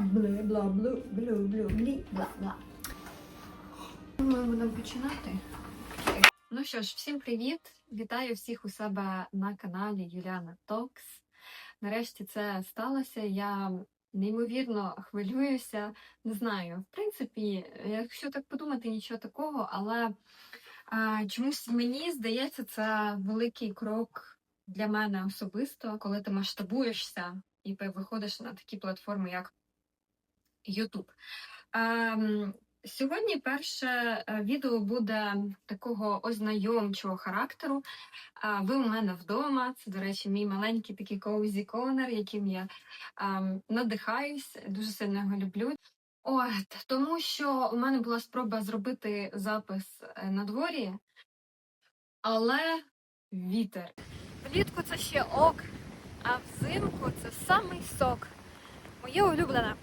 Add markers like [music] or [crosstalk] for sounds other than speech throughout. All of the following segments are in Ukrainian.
Бли, бла, блу, блю, блю, блі, бла, бла. Ми будемо починати. Ну що ж, всім привіт! Вітаю всіх у себе на каналі Юліана Токс. Нарешті це сталося. Я неймовірно хвилююся. Не знаю, в принципі, якщо так подумати, нічого такого, але а, чомусь мені здається, це великий крок для мене особисто, коли ти масштабуєшся і виходиш на такі платформи, як YouTube. Ем, Сьогодні перше е, відео буде такого ознайомчого характеру. Ви у мене вдома. Це, до речі, мій маленький такий коузі конер, яким я ем, надихаюсь, дуже сильно його люблю. От, тому що у мене була спроба зробити запис е, на дворі, але вітер. Влітку це ще ок, а взимку це самий сок. Моє улюблене.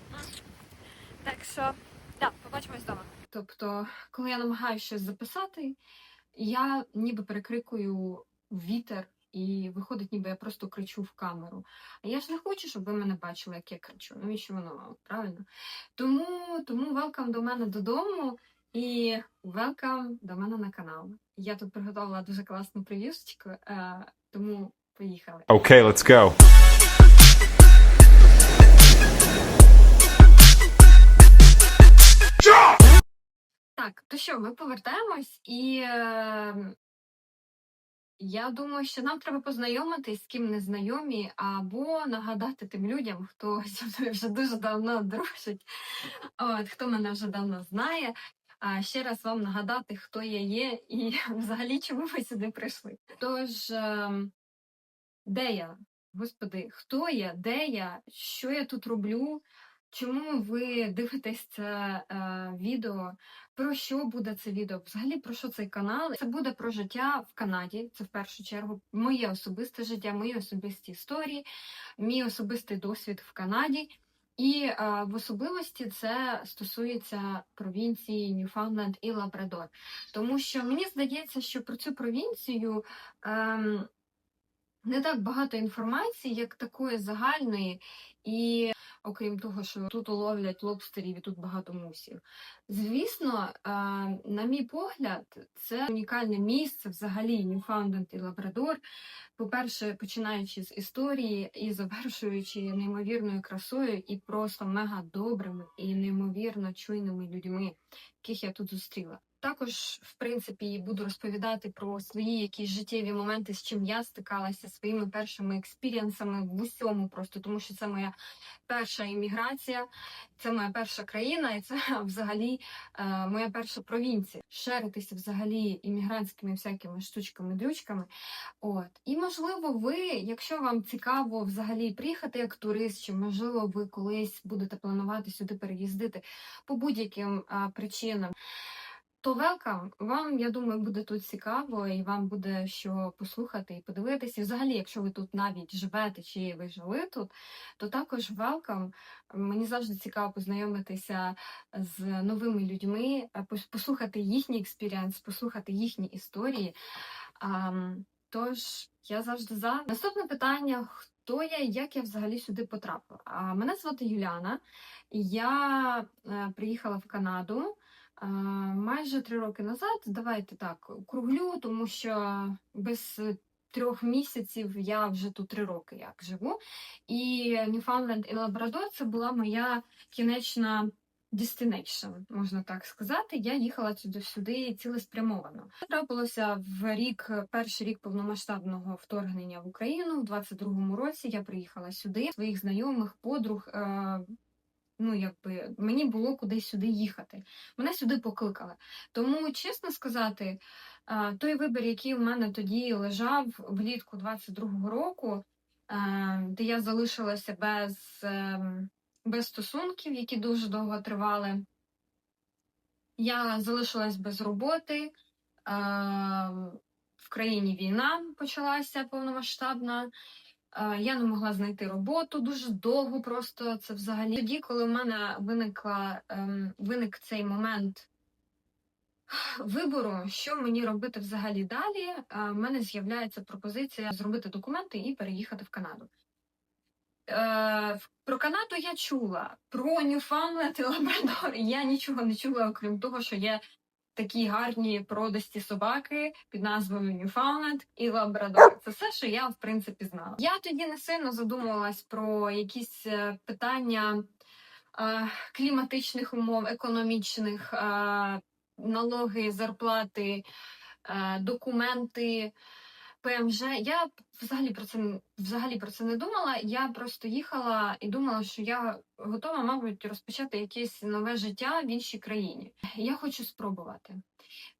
Так що, так, побачимось вдома. Тобто, коли я намагаюся щось записати, я ніби перекрикую вітер, і виходить, ніби я просто кричу в камеру. А я ж не хочу, щоб ви мене бачили, як я кричу. Навіщо воно вам, правильно? Тому, тому welcome до мене додому і welcome до мене на канал. Я тут приготувала дуже класну прев'юшечку, е, тому поїхали. Okay, let's go. Так, то що, ми повертаємось, і е, я думаю, що нам треба познайомитись з ким не знайомі, або нагадати тим людям, хто [laughs] зі мною вже дуже давно дружить, от, хто мене вже давно знає. А ще раз вам нагадати, хто я є і [laughs] взагалі чому ви сюди прийшли. Тож, е, де я? Господи, хто я, де я, що я тут роблю? Чому ви дивитесь це е, відео? Про що буде це відео? Взагалі про що цей канал? Це буде про життя в Канаді. Це в першу чергу моє особисте життя, мої особисті історії, мій особистий досвід в Канаді. І е, в особливості це стосується провінції Ньюфаундленд і Лабрадор. Тому що мені здається, що про цю провінцію ем, не так багато інформації, як такої загальної, і окрім того, що тут ловлять лобстерів і тут багато мусів. Звісно, е, на мій погляд, це унікальне місце взагалі Ньюфаундленд і Лабрадор. По-перше, починаючи з історії і завершуючи неймовірною красою і просто мега добрими і неймовірно чуйними людьми, яких я тут зустріла. Також, в принципі, буду розповідати про свої якісь життєві моменти, з чим я стикалася, своїми першими експірієнсами в усьому, просто тому що це моя перша імміграція, це моя перша країна, і це [laughs] взагалі е, моя перша провінція. Шеритися взагалі іммігрантськими всякими штучками, дрючками. От і можливо, ви, якщо вам цікаво взагалі приїхати як турист, чи можливо ви колись будете планувати сюди переїздити по будь-яким е, причинам. То велкам, вам, я думаю, буде тут цікаво, і вам буде що послухати і подивитися. Взагалі, якщо ви тут навіть живете чи ви жили тут, то також велкам. Мені завжди цікаво познайомитися з новими людьми, послухати їхній експіріенс, послухати їхні історії. Тож я завжди за. Наступне питання: хто я і як я взагалі сюди потрапила? Мене звати Юляна, я е, приїхала в Канаду. Майже три роки назад, давайте так, круглю, тому що без е, трьох місяців я вже тут три роки як живу. І Ньюфаундленд і Лабрадор це була моя кінечна destination, можна так сказати. Я їхала сюди сюди цілеспрямовано. Трапилося в рік, перший рік повномасштабного вторгнення в Україну. В 22-му році я приїхала сюди, своїх знайомих, подруг. Е- Ну, якби мені було куди сюди їхати. Мене сюди покликали. Тому, чесно сказати, той вибір, який в мене тоді лежав влітку 22-го року, де я залишилася без, ем, без стосунків, які дуже довго тривали. Я залишилась без роботи. В країні війна почалася повномасштабна. Е, Я не могла знайти роботу дуже довго. Просто це взагалі тоді, коли в мене виникла ем, виник цей момент вибору, що мені робити взагалі далі. е, В мене з'являється пропозиція зробити документи і переїхати в Канаду. Е, Про Канаду я чула, про Ньюфаундленд і Лабрадор я нічого не чула, окрім того, що є такі гарні продасті собаки під назвою Ньюфаунд і Лабрадор. Це все, що я в принципі знала. Я тоді не сильно задумувалась про якісь е, питання е, кліматичних умов, економічних, е, налоги, зарплати, е, документи. ПМЖ. Я взагалі про це взагалі про це не думала. Я просто їхала і думала, що я готова, мабуть, розпочати якесь нове життя в іншій країні. Я хочу спробувати.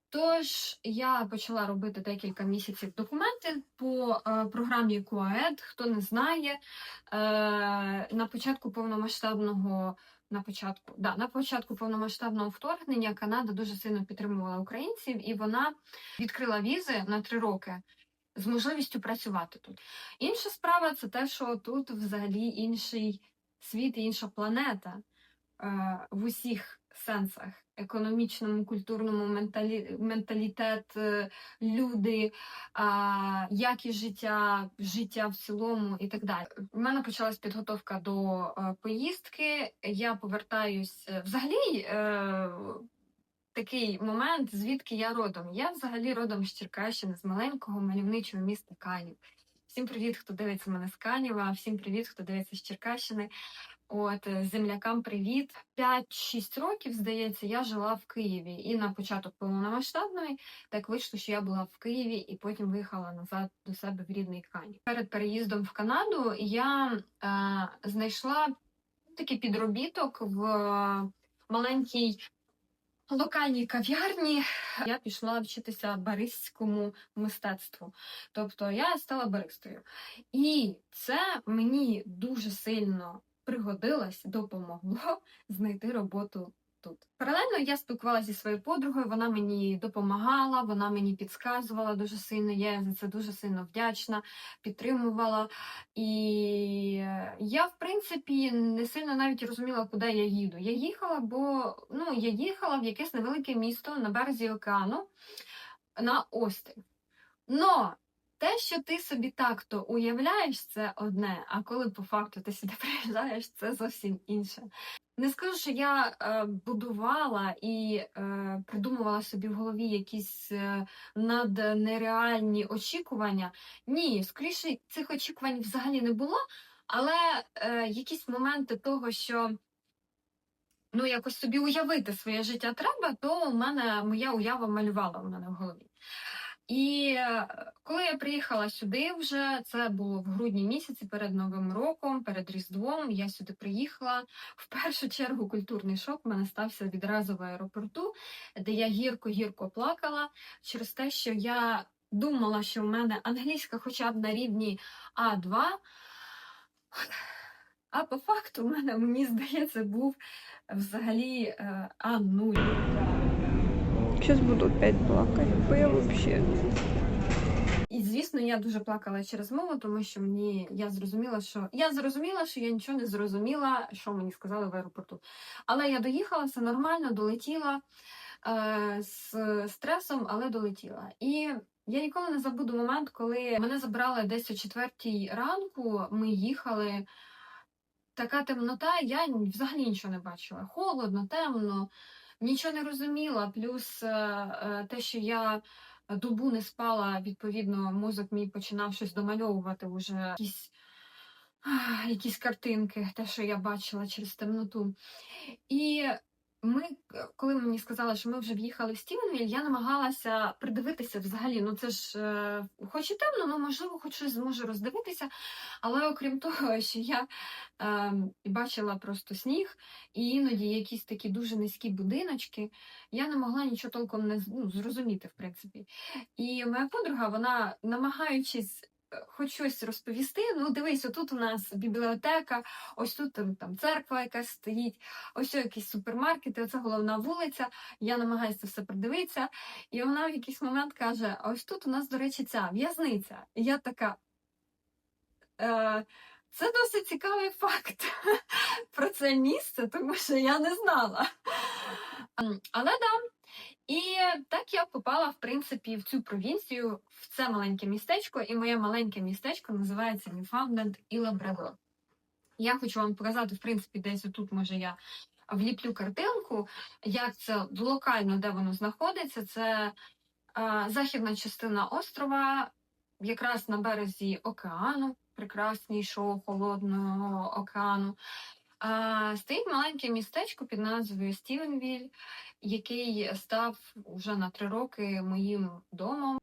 Тож я почала робити декілька місяців документи по е, програмі КУАЕД. Хто не знає, е, на початку повномасштабного на початку, да, на початку повномасштабного вторгнення Канада дуже сильно підтримувала українців, і вона відкрила візи на три роки з можливістю працювати тут. Інша справа це те, що тут взагалі інший світ інша планета е, в усіх сенсах: економічному, культурному, менталі... менталітет, е, люди, а, якість життя, життя в цілому і так далі. У мене почалась підготовка до е, поїздки. Я повертаюсь е, взагалі. Е, Такий момент, звідки я родом. Я взагалі родом з Черкащини, з маленького мальовничого міста Канів. Всім привіт, хто дивиться мене з Канєва, всім привіт, хто дивиться з Черкащини. От е, землякам привіт. 5-6 років, здається, я жила в Києві. І на початок повномасштабної так вийшло, що я була в Києві і потім виїхала назад до себе в рідний Канів. Перед переїздом в Канаду я е, знайшла такий підробіток в маленькій локальній кав'ярні. Я пішла вчитися баристському мистецтву. Тобто я стала баристою. І це мені дуже сильно пригодилось, допомогло [laughs] знайти роботу тут. Паралельно я спілкувалася зі своєю подругою, вона мені допомагала, вона мені підказувала дуже сильно. Я за це дуже сильно вдячна, підтримувала. І е, я, в принципі, не сильно навіть розуміла, куди я їду. Я їхала, бо ну, я їхала в якесь невелике місто на березі океану на острів. Но те, що ти собі так-то уявляєш, це одне, а коли по факту ти сюди [laughs] приїжджаєш, це зовсім інше. Не скажу, що я е, будувала і е, придумувала собі в голові якісь е, наднереальні очікування. Ні, скоріше цих очікувань взагалі не було, але е, якісь моменти того, що ну, якось собі уявити своє життя треба, то у мене моя уява малювала у мене в голові. І е, коли я приїхала сюди, вже це було в грудні місяці перед Новим роком, перед Різдвом. Я сюди приїхала. В першу чергу культурний шок в мене стався відразу в аеропорту, де я гірко-гірко плакала через те, що я думала, що в мене англійська хоча б на рівні А2. А по факту в мене, мені здається, був взагалі е, А0. Сейчас буду опять плакать, бо я вообще... І звісно, я дуже плакала через мову, тому що мені я зрозуміла, що я зрозуміла, що я нічого не зрозуміла, що мені сказали в аеропорту. Але я доїхала, все нормально, долетіла е, з стресом, але долетіла. І я ніколи не забуду момент, коли мене забрали десь о четвертій ранку. Ми їхали. Така темнота, я взагалі нічого не бачила. Холодно, темно, нічого не розуміла. Плюс е, е, те, що я добу не спала, відповідно, мозок мій починав щось домальовувати уже якісь, якісь картинки, те, що я бачила через темноту. І ми, е, коли мені сказали, що ми вже в'їхали в Стівенвіль, я намагалася придивитися взагалі. Ну це ж е, хоч і темно, ну можливо, хоч щось зможу роздивитися. Але окрім [laughs] того, що я е, бачила просто сніг, і іноді якісь такі дуже низькі будиночки, я не могла нічого толком не ну, зрозуміти, в принципі. І моя подруга, вона намагаючись. Хоч щось розповісти, ну дивись, отут у нас бібліотека, ось тут там, там церква якась стоїть, ось якісь супермаркети, оце головна вулиця. Я намагаюся все придивитися. І вона в якийсь момент каже: ось тут у нас, до речі, ця в'язниця. І я така. Е, це досить цікавий факт [laughs] про це місце, тому що я не знала. Але да. І так я попала, в принципі, в цю провінцію, в це маленьке містечко, і моє маленьке містечко називається Ньюфаундленд і Лабрадор. Я хочу вам показати, в принципі, десь тут, може, я вліплю картинку, як це локально, де воно знаходиться. Це е, західна частина острова, якраз на березі океану, прекраснішого холодного океану. Е, стоїть маленьке містечко під назвою Стівенвіль, який став вже на три роки моїм домом.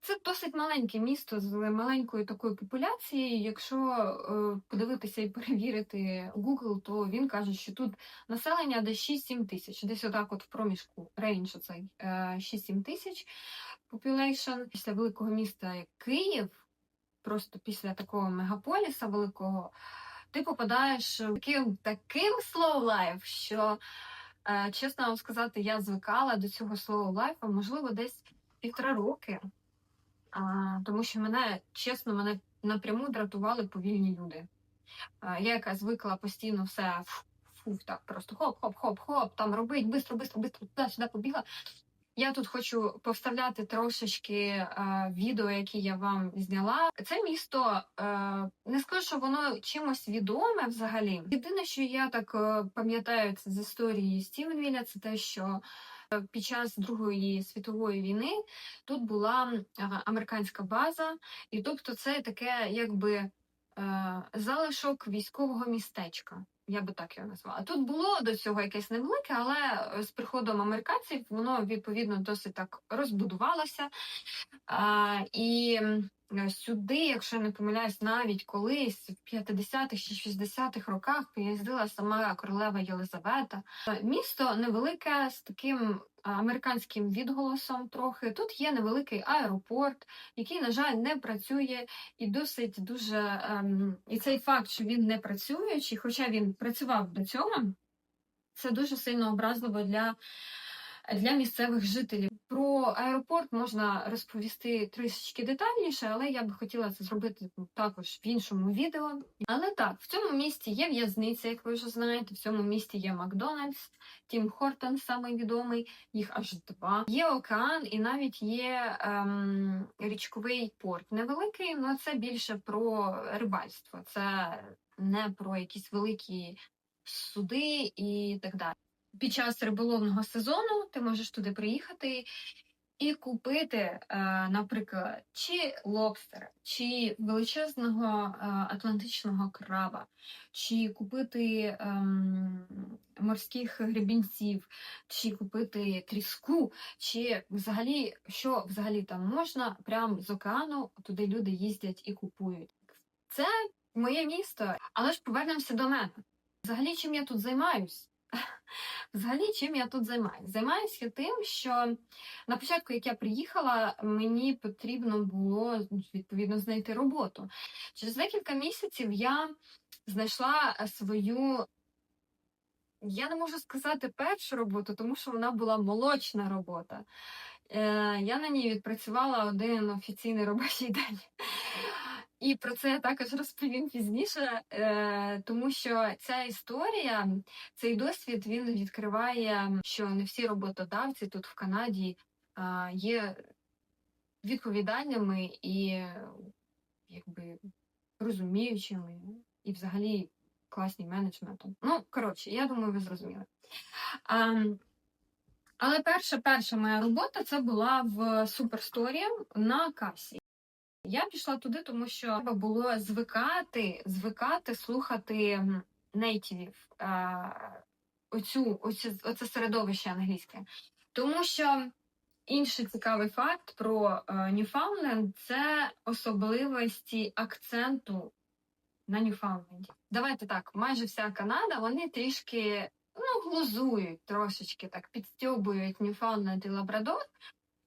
Це досить маленьке місто з маленькою такою популяцією. Якщо е, подивитися і перевірити Google, то він каже, що тут населення десь 6-7 тисяч, десь отак, от в проміжку рейндж оцей е, 6-7 тисяч population. Після великого міста Київ, просто після такого мегаполіса великого, ти попадаєш в таким таким slow life, що е, чесно вам сказати, я звикала до цього slow life, можливо, десь півтора роки. А, тому що мене, чесно, мене напряму дратували повільні люди. А, я яка звикла постійно все фу, фу, так просто хоп-хоп-хоп-хоп, там робить, бистро, бистро, бистро, туди-сюди побігла. Я тут хочу повставляти трошечки е, відео, які я вам зняла. Це місто е, не скажу, що воно чимось відоме взагалі. Єдине, що я так е, пам'ятаю це з історії Стівенвіля, це те, що е, під час Другої світової війни тут була е, американська база, і тобто це таке, якби е, залишок військового містечка. Я би так його назвала. Тут було до цього якесь невелике, але е, з приходом американців воно відповідно досить так розбудувалося. А, і сюди, якщо я не помиляюсь, навіть колись в 50-х чи 60-х роках приїздила сама королева Єлизавета. Е, Місто невелике з таким американським відголосом трохи. Тут є невеликий аеропорт, який, на жаль, не працює і досить дуже ем, і цей факт, що він не працюючий, хоча він працював до цього, це дуже сильно образливо для, для місцевих жителів. Про аеропорт можна розповісти трішечки детальніше, але я би хотіла це зробити також в іншому відео. Але так, в цьому місті є в'язниця, як ви вже знаєте. В цьому місті є Макдональдс, Тім Хортон, самий відомий, їх аж два. Є океан і навіть є ем, річковий порт. Невеликий, але це більше про рибальство. Це не про якісь великі суди і так далі. Під час риболовного сезону ти можеш туди приїхати і купити, е, наприклад, чи лобстера, чи величезного е, атлантичного краба, чи купити ем, морських гребінців, чи купити тріску, чи взагалі, що взагалі там можна, прямо з океану туди люди їздять і купують. Це моє місто, але ж повернемося до мене. Взагалі, чим я тут займаюсь? Взагалі, чим я тут займаюся? Займаюся тим, що на початку, як я приїхала, мені потрібно було відповідно знайти роботу. Через декілька місяців я знайшла свою. Я не можу сказати першу роботу, тому що вона була молочна робота. Е, я на ній відпрацювала один офіційний робочий день. І про це я також розповім пізніше, е, тому що ця історія, цей досвід він відкриває, що не всі роботодавці тут в Канаді е, є відповідальними і якби розуміючими, і взагалі класні менеджментом. Ну, коротше, я думаю, ви зрозуміли. Але перша перша моя робота це була в Суперсторі на касі. Я пішла туди, тому що треба було звикати, звикати слухати нейтівів, оцю, оцю, оце середовище англійське. Тому що інший цікавий факт про е, Ньюфаундленд це особливості акценту на Ньюфаундленді. Давайте так, майже вся Канада, вони трішки ну, глузують трошечки, так підстьобують Ньюфаундленд і Лабрадор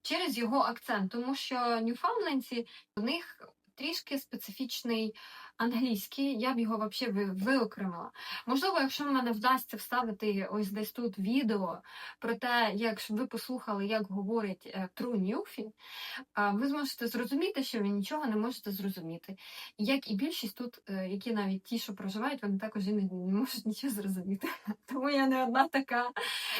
через його акцент, тому що ньюфаундлендці у них трішки специфічний англійський, я б його взагалі виокремила. Можливо, якщо в мене вдасться вставити ось десь тут відео про те, як ви послухали, як говорить е, True Newfie, ви зможете зрозуміти, що ви нічого не можете зрозуміти. Як і більшість тут, е, які навіть ті, що проживають, вони також і не, можуть нічого зрозуміти. [laughs] Тому я не одна така.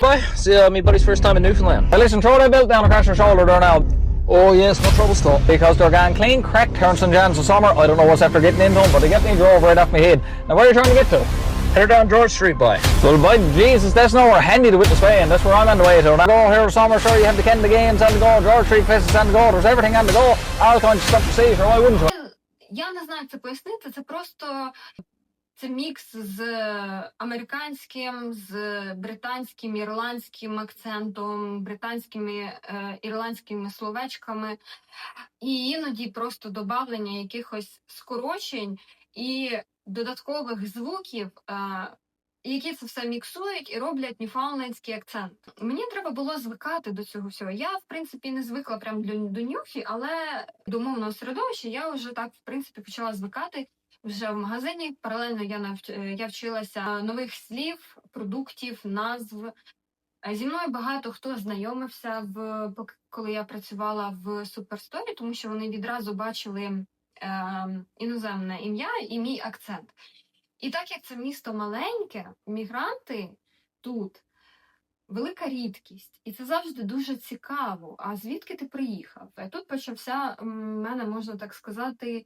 Bye. See uh, me buddy's first time in Newfoundland. Hey, listen, throw that belt down across your shoulder there. Oh yes, no trouble at all. Because they're gone clean, cracked, turns and jams of summer. I don't know what's after getting into them, but they get me drove right off my head. Now where are you trying to get to? Head down George Street, boy. Well, by Jesus, that's nowhere handy to witness way, and that's where I'm on the way to. When I go here summer, sure, you have the Kenda Games on the go, George Street Fest is on the go, there's everything on the go, all kinds of stuff to see, sure, why wouldn't you? Я не знаю, як це пояснити. Це просто це мікс з американським, з британським, ірландським акцентом, британськими е, ірландськими словечками, і іноді просто додавлення якихось скорочень і додаткових звуків. Е, які це все міксують і роблять ньюфаунлендський акцент. Мені треба було звикати до цього всього. Я, в принципі, не звикла прям до, до нюхі, але до мовного середовища я вже так, в принципі, почала звикати вже в магазині. Паралельно я навч... е, я вчилася нових слів, продуктів, назв. Е, Зі мною багато хто знайомився в коли я працювала в суперсторі, тому що вони відразу бачили е, іноземне ім'я і мій акцент. І так як це місто маленьке, мігранти тут велика рідкість, і це завжди дуже цікаво. А звідки ти приїхав? Е, Тут почався в мене, можна так сказати,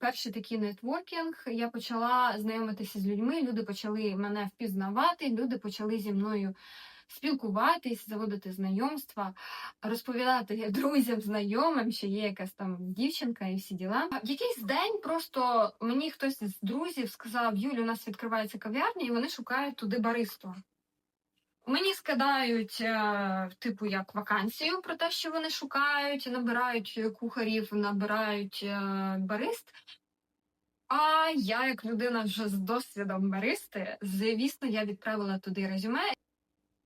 перший такий нетворкінг. Я почала знайомитися з людьми, люди почали мене впізнавати, люди почали зі мною спілкуватись, заводити знайомства, розповідати [laughs] друзям, знайомим, що є якась там дівчинка і всі діла. Якийсь день просто мені хтось з друзів сказав: Юлі, у нас відкривається кав'ярня, і вони шукають туди баристу. Мені скидають, е, типу, як вакансію про те, що вони шукають, набирають кухарів, набирають е, барист. А я, як людина вже з досвідом баристи, звісно, я відправила туди резюме,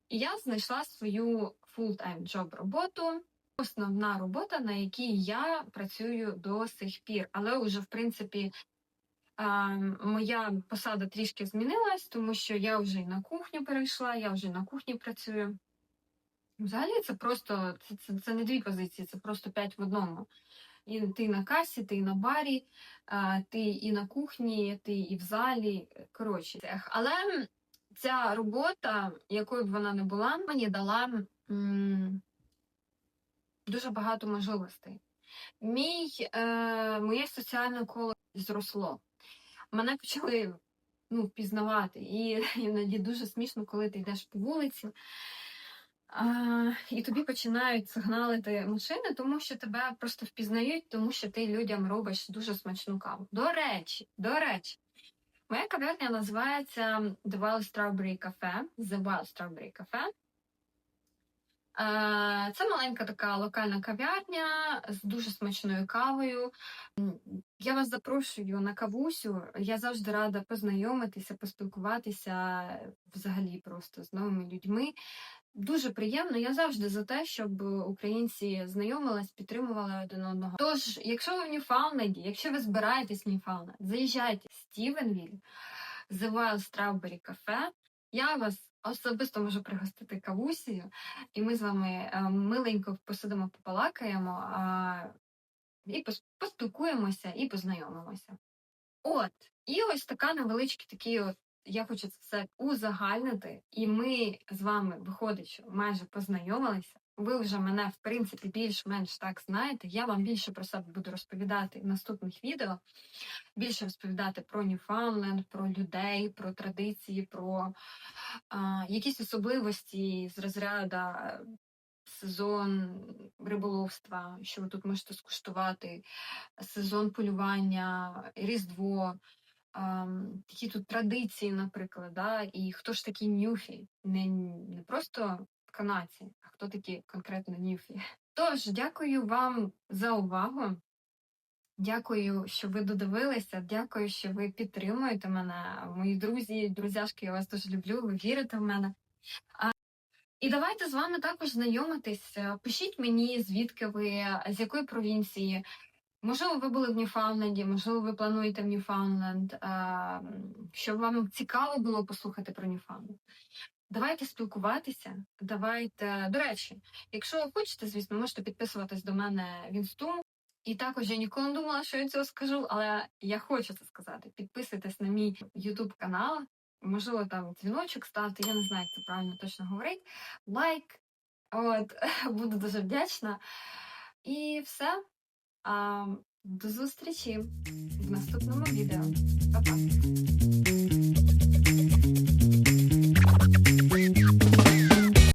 і я знайшла свою full-time job роботу. Основна робота, на якій я працюю до сих пір. Але вже, в принципі, моя посада трішки змінилась, тому що я вже і на кухню перейшла, я вже на кухні працюю. Взагалі, це просто це, це, це не дві позиції, це просто п'ять в одному. І ти на касі, ти на барі, ти і на кухні, ти і в залі. Коротше, але ця робота, якою б вона не була, мені дала м, дуже багато можливостей. Мій, е, моє соціальне коло зросло. Мене почали ну, впізнавати. І [laughs] іноді дуже смішно, коли ти йдеш по вулиці. А, і тобі починають сигналити машини, тому що тебе просто впізнають, тому що ти людям робиш дуже смачну каву. До речі, до речі, моя кав'ярня називається The Wild Strawberry Cafe. The Wild Strawberry Cafe. Е, Це маленька така локальна кав'ярня з дуже смачною кавою. Я вас запрошую на кавусю. Я завжди рада познайомитися, поспілкуватися взагалі просто з новими людьми. Дуже приємно. Я завжди за те, щоб українці знайомились, підтримували один одного. Тож, якщо ви в Ньюфаундленді, якщо ви збираєтесь в Ньюфаундленд, заїжджайте в Стівенвіль, The Wild Strawberry Cafe. Я вас особисто можу пригостити кавусію, і ми з вами е, миленько посидимо, попалакаємо і поспілкуємося і познайомимося. От, і ось така невеличкі такі от. Я хочу це все узагальнити, і ми з вами виходить, що майже познайомилися. Ви вже мене, в принципі, більш-менш так знаєте. Я вам більше про себе буду розповідати в наступних відео. Більше розповідати про Ньюфаундленд, про людей, про традиції, про а, якісь особливості з розряду сезон риболовства, що ви тут можете скуштувати, сезон полювання, Різдво, які тут традиції, наприклад, да? і хто ж такі нюфі, не, не просто канадці, а хто такі конкретно нюфі. Тож, дякую вам за увагу. Дякую, що ви додивилися. Дякую, що ви підтримуєте мене. Мої друзі, друзяшки, я вас дуже люблю. Ви вірите в мене. І давайте з вами також знайомитись. Пишіть мені, звідки ви, з якої провінції. Можливо, ви були в Ньюфаундленді, можливо, ви плануєте в Ньюфаундленд, щоб вам цікаво було послухати про Ньюфаундленд. Давайте спілкуватися. Давайте. До речі, якщо ви хочете, звісно, можете підписуватись до мене в інсту. І також я ніколи не думала, що я цього скажу, але я хочу це сказати. Підписуйтесь на мій YouTube канал. Можливо, там дзвіночок ставте, я не знаю, як це правильно точно говорить. Лайк, От, [laughs] буду дуже вдячна. І все. До зустрічі в наступному відео. Па-па.